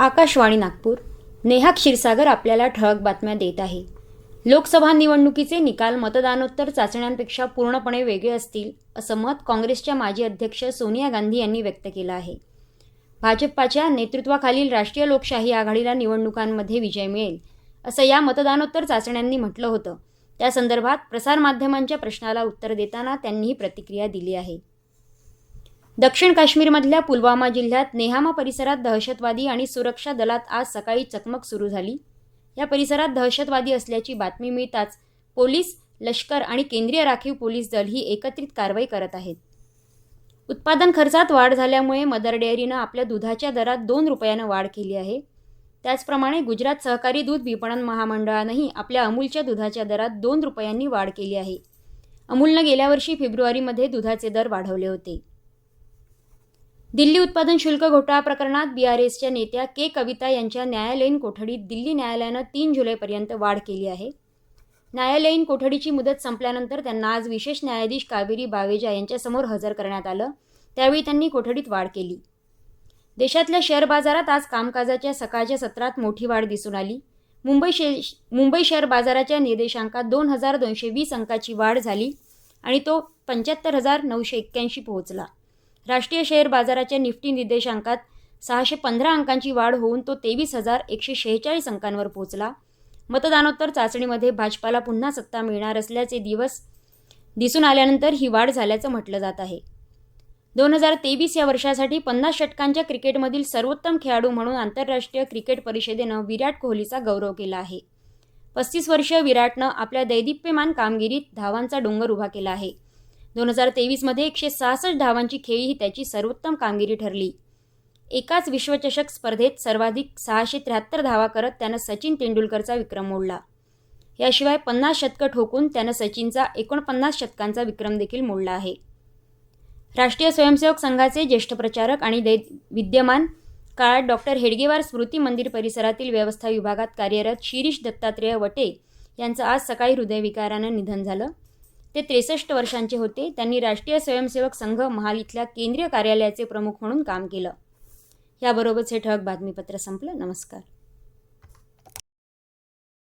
आकाशवाणी नागपूर. नेहा क्षीरसागर आपल्याला ठळक बातम्या देत आहे. लोकसभा निवडणुकीचे निकाल मतदानोत्तर चाचण्यांपेक्षा पूर्णपणे वेगळे असतील असं मत काँग्रेसच्या माजी अध्यक्ष सोनिया गांधी यांनी व्यक्त केलं आहे. भाजपाच्या नेतृत्वाखालील राष्ट्रीय लोकशाही आघाडीला निवडणुकांमध्ये विजय मिळेल असं या मतदानोत्तर चाचण्यांनी म्हटलं होतं. त्या संदर्भात प्रसारमाध्यमांच्या प्रश्नाला उत्तर देताना त्यांनी ही प्रतिक्रिया दिली आहे. दक्षिण काश्मीरमधल्या पुलवामा जिल्ह्यात नेहामा परिसरात दहशतवादी आणि सुरक्षा दलात आज सकाळी चकमक सुरू झाली. या परिसरात दहशतवादी असल्याची बातमी मिळताच पोलीस लष्कर आणि केंद्रीय राखीव पोलीस दल ही एकत्रित कारवाई करत आहेत. उत्पादन खर्चात वाढ झाल्यामुळे मदर डेअरीनं आपल्या दुधाच्या दरात दोन रुपयानं वाढ केली आहे. त्याचप्रमाणे गुजरात सहकारी दूध विपणन महामंडळानंही आपल्या अमूलच्या दुधाच्या दरात दोन रुपयांनी वाढ केली आहे. अमूलनं गेल्या वर्षी फेब्रुवारीमध्ये दुधाचे दर वाढवले होते. दिल्ली उत्पादन शुल्क घोटाळा प्रकरणात बीआरएसच्या नेत्या के कविता यांच्या न्यायालयीन कोठडीत दिल्ली न्यायालयानं तीन जुलैपर्यंत वाढ केली आहे. न्यायालयीन कोठडीची मुदत संपल्यानंतर त्यांना आज विशेष न्यायाधीश कावेरी बावेजा यांच्यासमोर हजर करण्यात आलं. त्यावेळी त्यांनी कोठडीत वाढ केली. देशातल्या शेअर बाजारात आज कामकाजाच्या सकाळच्या सत्रात मोठी वाढ दिसून आली. मुंबई शे मुंबई शेअर बाजाराच्या निर्देशांकात दोन हजार दोनशे वीस अंकाची वाढ झाली आणि तो पंच्याहत्तर हजार नऊशे एक्क्याऐंशी पोहोचला. राष्ट्रीय शेअर बाजाराच्या निफ्टी निर्देशांकात सहाशे पंधरा अंकांची वाढ होऊन तो तेवीस हजार एकशे शेहेचाळीस अंकांवर पोहोचला. मतदानोत्तर चाचणीमध्ये भाजपाला पुन्हा सत्ता मिळणार असल्याचे दिवस दिसून आल्यानंतर ही वाढ झाल्याचं म्हटलं जात आहे. दोन हजार तेवीस या वर्षासाठी पन्नास षटकांच्या क्रिकेटमधील सर्वोत्तम खेळाडू म्हणून आंतरराष्ट्रीय क्रिकेट परिषदेनं विराट कोहलीचा गौरव केला आहे. पस्तीस वर्षीय विराटनं आपल्या दैदिप्यमान कामगिरीत धावांचा डोंगर उभा केला आहे. दोन हजार तेवीसमध्ये एकशे सहासष्ट धावांची खेळी ही त्याची सर्वोत्तम कामगिरी ठरली. एकाच विश्वचषक स्पर्धेत सर्वाधिक सहाशे त्र्याहत्तर धावा करत त्यानं सचिन तेंडुलकरचा विक्रम मोडला. याशिवाय पन्नास शतकं ठोकून त्यानं सचिनचा एकोणपन्नास शतकांचा विक्रम देखील मोडला आहे. राष्ट्रीय स्वयंसेवक संघाचे ज्येष्ठ प्रचारक आणि दै विद्यमान काळात डॉक्टर हेडगेवार स्मृती मंदिर परिसरातील व्यवस्था विभागात कार्यरत शिरीष दत्तात्रेय वटे यांचं आज सकाळी हृदयविकारानं निधन झालं. ते त्रेसष्ट वर्षांचे होते. त्यांनी राष्ट्रीय स्वयंसेवक संघ महाल इथल्या केंद्रीय कार्यालयाचे प्रमुख म्हणून काम केलं. याबरोबरच हे ठळक बातमीपत्र संपलं. नमस्कार.